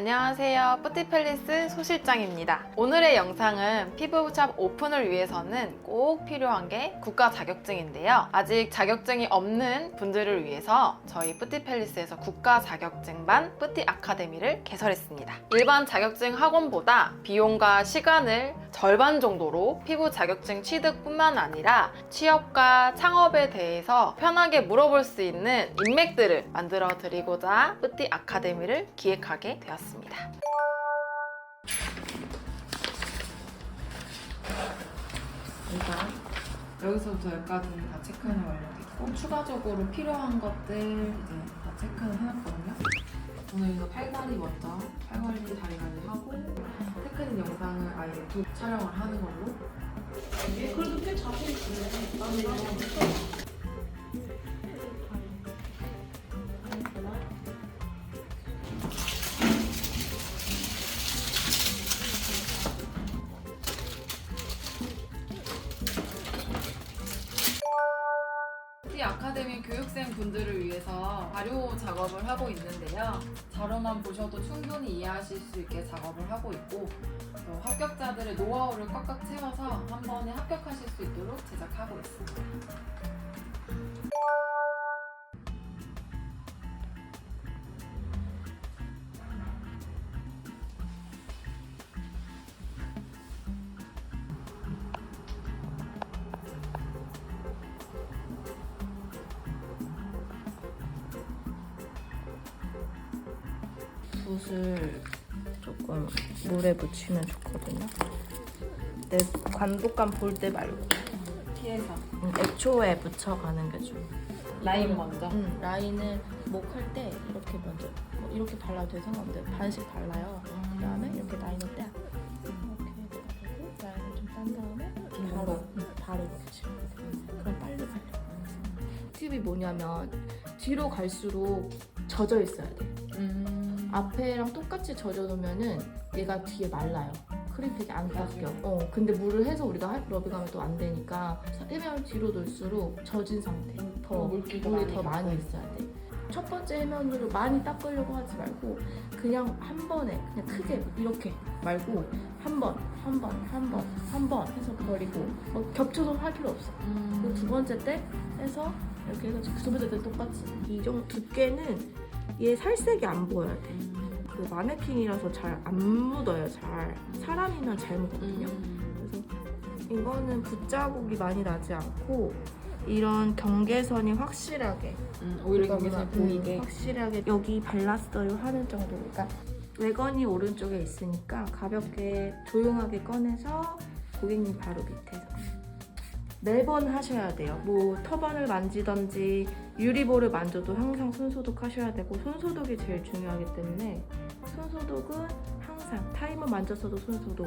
안녕하세요. 뿌티팰리스 소실장입니다. 오늘의 영상은 피부샵 오픈을 위해서는 꼭 필요한 게 국가 자격증인데요. 아직 자격증이 없는 분들을 위해서 저희 뿌티팰리스에서 국가 자격증반 뿌티 아카데미를 개설했습니다. 일반 자격증 학원보다 비용과 시간을 절반 정도로 피부 자격증 취득뿐만 아니라 취업과 창업에 대해서 편하게 물어볼 수 있는 인맥들을 만들어 드리고자 뿌티 아카데미를 기획하게 되었습니다. 일단 여기서부터 여기까지는 다 체크는 완료됐고 추가적으로 필요한 것들 이제 다 체크는 해놨거든요. 오늘 이거 팔다리 먼저 팔관리 다리 관리 하고 테크닉 아예 두 촬영을 하는 걸로 그래도 꽤 자신 있네. 나는 이런 거 티 아카데미 교육생 분들을 위해서 자료 작업을 하고 있는데요. 자료만 보셔도 충분히 이해하실 수 있게 작업을 하고 있고 또 합격자들의 노하우를 꽉꽉 채워서 한 번에 합격하실 수 있도록 제작하고 있습니다. 붓을 조금 물에 묻히면 좋거든요. 내 관복감 볼 때 말고 피해서 음, 애초에 묻혀가는 게 좋아. 라인 먼저. 음, 라인을 목할 때 이렇게 먼저 뭐 이렇게 발라도 되상관없데 반씩 발라요. 그다음에 이렇게 라인을 떼. 이렇게 바르고 라인을 좀 딴 다음에 바로 음, 바로 이렇게 치면 돼. 그럼 빨리 발려. 팁이 뭐냐면 뒤로 갈수록 젖어 있어야 돼. 음. 앞에랑 똑같이 젖어놓으면은 얘가 뒤에 말라요. 크림팩이 안 닦여. 어, 근데 물을 해서 우리가 할- 러빙하면 또 안 되니까 해면 뒤로 놓을수록 젖은 상태. 더 물기가 물이 많이 더 많이. 있어야 돼. 첫 번째 해면으로 많이 닦으려고 하지 말고 그냥 한 번에 그냥 크게 이렇게 말고 한 번, 한 번, 한 번, 한 번 해서 버리고 뭐 겹쳐서 할 필요 없어. 음. 그리고 두 번째 때 해서 이렇게 해서 두 번째 때 똑같이 이 정도 두께는 얘 살색이 안 보여야 돼. 그 마네킹이라서 잘 안 묻어요. 잘 사람이면 잘 묻거든요. 음. 그래서 이거는 붓자국이 많이 나지 않고 이런 경계선이 확실하게 음. 오히려 음, 보이게. 확실하게 여기 발랐어요 하는 정도. 그러니까 외건이 오른쪽에 있으니까 가볍게 조용하게 꺼내서 고객님 바로 밑에서 매번 하셔야 돼요. 뭐 터번을 만지던지 유리볼을 만져도 항상 손소독 하셔야 되고 손소독이 제일 중요하기 때문에 손소독은 항상 타이머 만졌어도 손소독,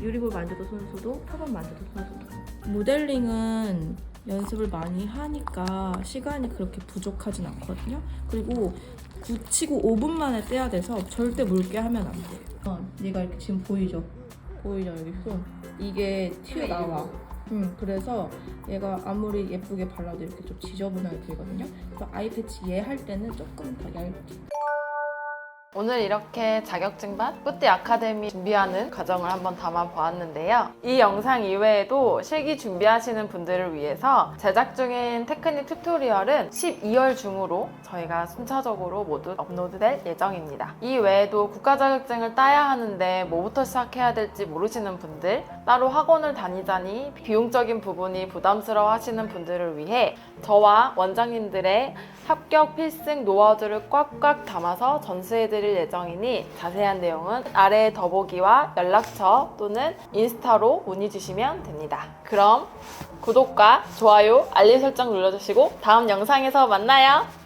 유리볼 만져도 손소독, 터번 만져도 손소독. 모델링은 연습을 많이 하니까 시간이 그렇게 부족하진 않거든요. 그리고 굳히고 5분 만에 떼야 돼서 절대 묽게 하면 안 돼요. 어, 얘가 이렇게 지금 보이죠? 보이죠 여기 손? 이게 튀어나와. 음, 그래서 얘가 아무리 예쁘게 발라도 이렇게 좀 지저분하게 들거든요. 그래서 아이 패치 얘 할 때는 조금 더 얇게. 오늘 이렇게 자격증반 뿌띠 아카데미 준비하는 과정을 한번 담아 보았는데요. 이 영상 이외에도 실기 준비하시는 분들을 위해서 제작 중인 테크닉 튜토리얼은 12월 중으로 저희가 순차적으로 모두 업로드될 예정입니다. 이 외에도 국가 자격증을 따야 하는데 뭐부터 시작해야 될지 모르시는 분들, 따로 학원을 다니자니 비용적인 부분이 부담스러워 하시는 분들을 위해 저와 원장님들의 합격 필승 노하우들을 꽉꽉 담아서 전수해드릴 예정이니 자세한 내용은 아래 더보기와 연락처 또는 인스타로 문의 주시면 됩니다. 그럼 구독과 좋아요, 알림 설정 눌러주시고 다음 영상에서 만나요.